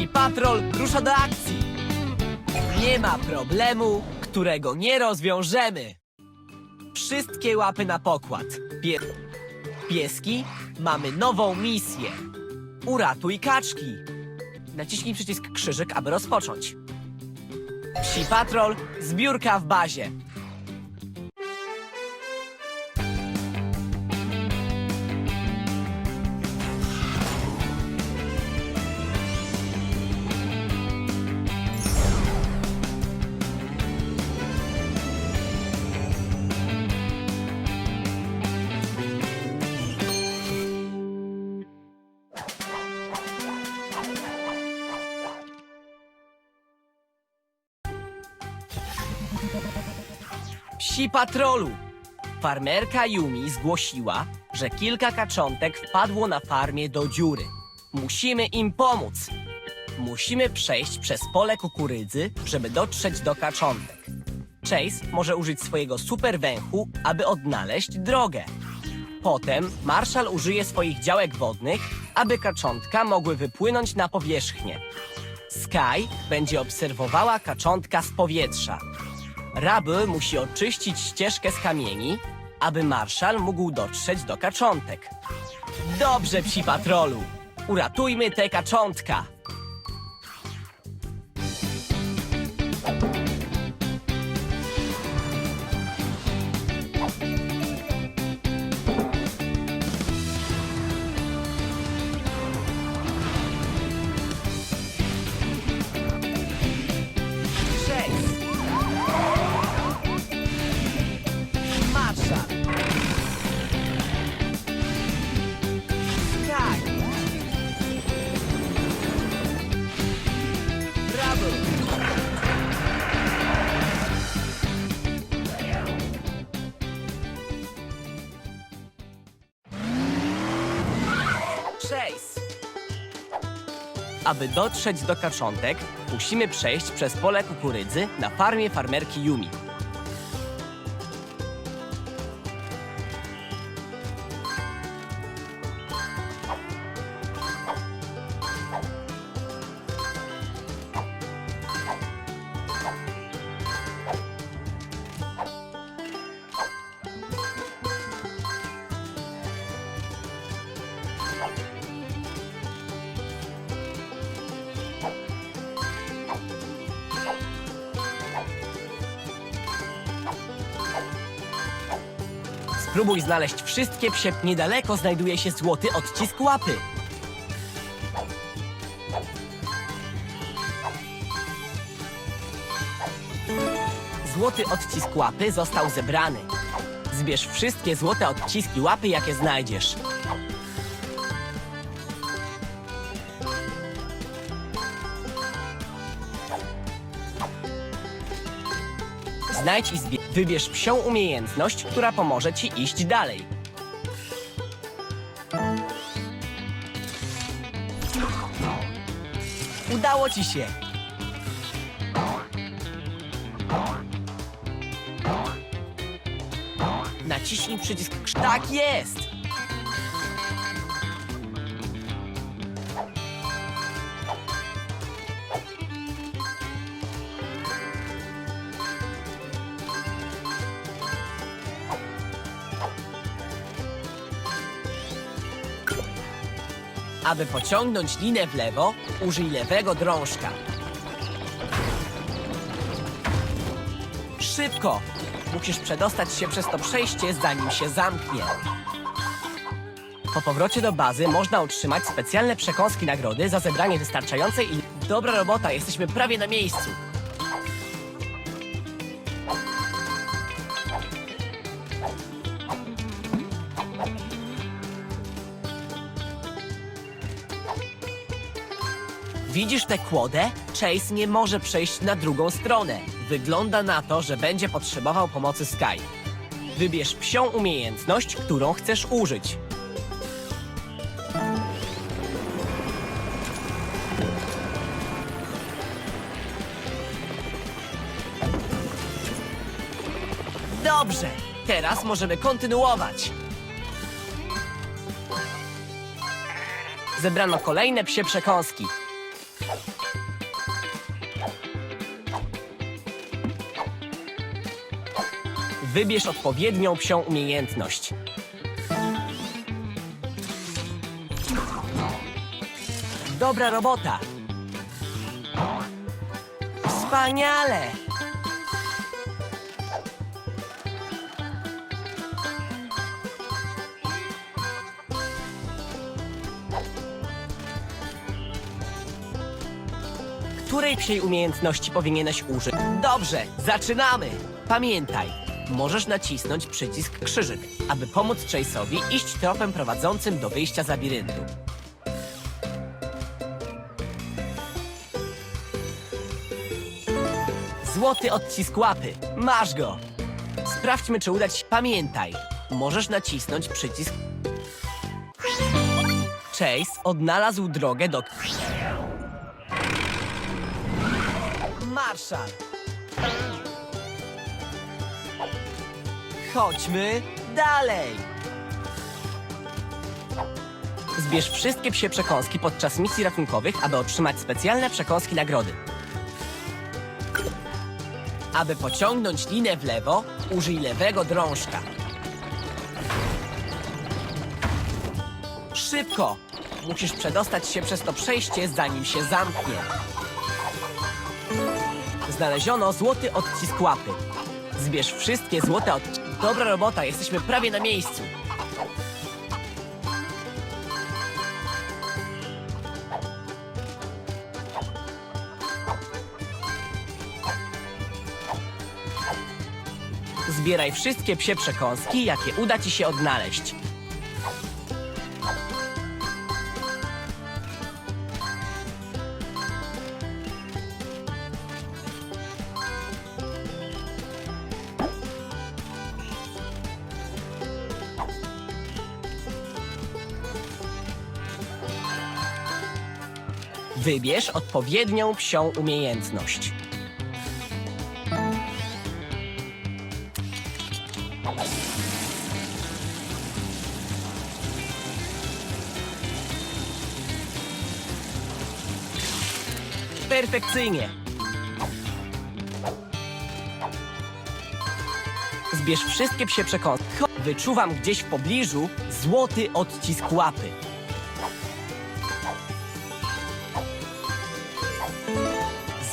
Psi Patrol rusza do akcji. Nie ma problemu, którego nie rozwiążemy. Wszystkie łapy na pokład. Pie... Pieski, mamy nową misję. Uratuj kaczki. Naciśnij przycisk krzyżyk, aby rozpocząć. Psi Patrol, zbiórka w bazie. Psi Patrolu. Farmerka Yumi zgłosiła, że kilka kaczątek wpadło na farmie do dziury. Musimy im pomóc. Musimy przejść przez pole kukurydzy, żeby dotrzeć do kaczątek. Chase może użyć swojego super węchu, aby odnaleźć drogę. Potem Marshall użyje swoich działek wodnych, aby kaczątka mogły wypłynąć na powierzchnię. Sky będzie obserwowała kaczątka z powietrza. Rabel musi oczyścić ścieżkę z kamieni, aby Marszal mógł dotrzeć do kaczątek. Dobrze, psi patrolu! Uratujmy te kaczątka! Aby dotrzeć do kaczątek, musimy przejść przez pole kukurydzy na farmie farmerki Yumi. Spróbuj znaleźć wszystkie psie. Niedaleko znajduje się złoty odcisk łapy. Złoty odcisk łapy został zebrany. Zbierz wszystkie złote odciski łapy, jakie znajdziesz. Znajdź i zbie- wybierz psią umiejętność, która pomoże ci iść dalej. Udało ci się! Naciśnij przycisk. Tak jest! Aby pociągnąć linę w lewo, użyj lewego drążka. Szybko! Musisz przedostać się przez to przejście, zanim się zamknie. Po powrocie do bazy można otrzymać specjalne przekąski nagrody za zebranie wystarczającej ilości. Dobra robota, jesteśmy prawie na miejscu. Widzisz tę kłodę? Chase nie może przejść na drugą stronę. Wygląda na to, że będzie potrzebował pomocy Sky. Wybierz psią umiejętność, którą chcesz użyć. Dobrze, teraz możemy kontynuować. Zebrano kolejne psie przekąski. Wybierz odpowiednią psią umiejętność. Dobra robota! Wspaniale! Której psiej umiejętności powinieneś użyć? Dobrze, zaczynamy! Pamiętaj, możesz nacisnąć przycisk krzyżyk, aby pomóc Chase'owi iść tropem prowadzącym do wyjścia z labiryntu. Złoty odcisk łapy. Masz go! Sprawdźmy, czy uda ci się. Pamiętaj, możesz nacisnąć przycisk. Chase odnalazł drogę do. Marszal! Chodźmy dalej! Zbierz wszystkie psie przekąski podczas misji ratunkowych, aby otrzymać specjalne przekąski nagrody. Aby pociągnąć linę w lewo, użyj lewego drążka. Szybko! Musisz przedostać się przez to przejście, zanim się zamknie. Znaleziono złoty odcisk łapy. Zbierz wszystkie złote odciski. Dobra robota, jesteśmy prawie na miejscu. Zbieraj wszystkie psie przekąski, jakie uda ci się odnaleźć. Wybierz odpowiednią psią umiejętność. Perfekcyjnie. Zbierz wszystkie psie przekąski. Wyczuwam gdzieś w pobliżu złoty odcisk łapy.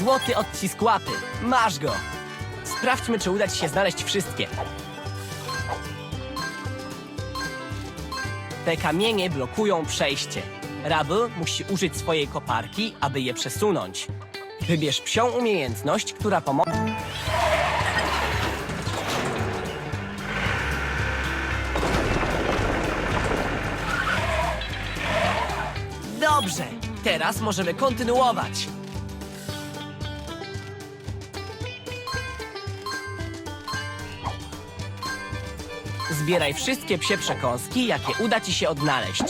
Złoty odcisk łapy. Masz go. Sprawdźmy, czy uda ci się znaleźć wszystkie. Te kamienie blokują przejście. Rabel musi użyć swojej koparki, aby je przesunąć. Wybierz psią umiejętność, która pomoże. Dobrze, teraz możemy kontynuować. Zbieraj wszystkie psie przekąski, jakie uda ci się odnaleźć.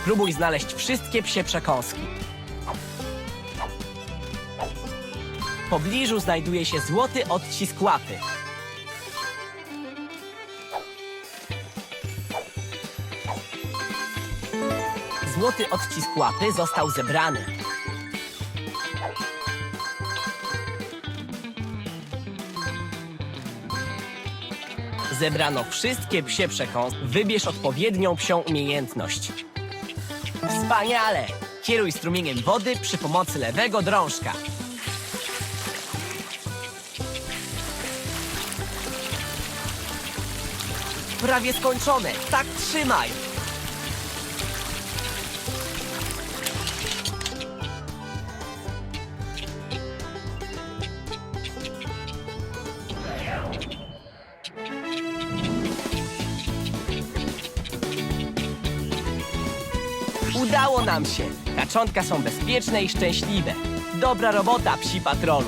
Spróbuj znaleźć wszystkie psie przekąski. W pobliżu znajduje się złoty odcisk łapy. Złoty odcisk łapy został zebrany. Zebrano wszystkie psie przekąski. Wybierz odpowiednią psią umiejętność. Wspaniale! Kieruj strumieniem wody przy pomocy lewego drążka. Prawie skończone. Tak trzymaj. Udało nam się! Kaczątka są bezpieczne i szczęśliwe. Dobra robota, psi patrolu!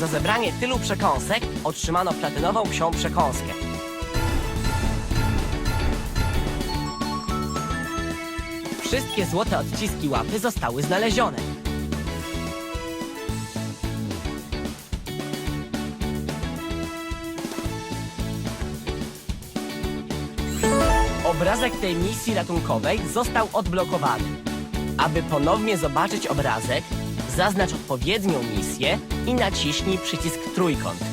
Za zebranie tylu przekąsek otrzymano platynową psią przekąskę. Wszystkie złote odciski łapy zostały znalezione. Obrazek tej misji ratunkowej został odblokowany. Aby ponownie zobaczyć obrazek, zaznacz odpowiednią misję i naciśnij przycisk trójkąt.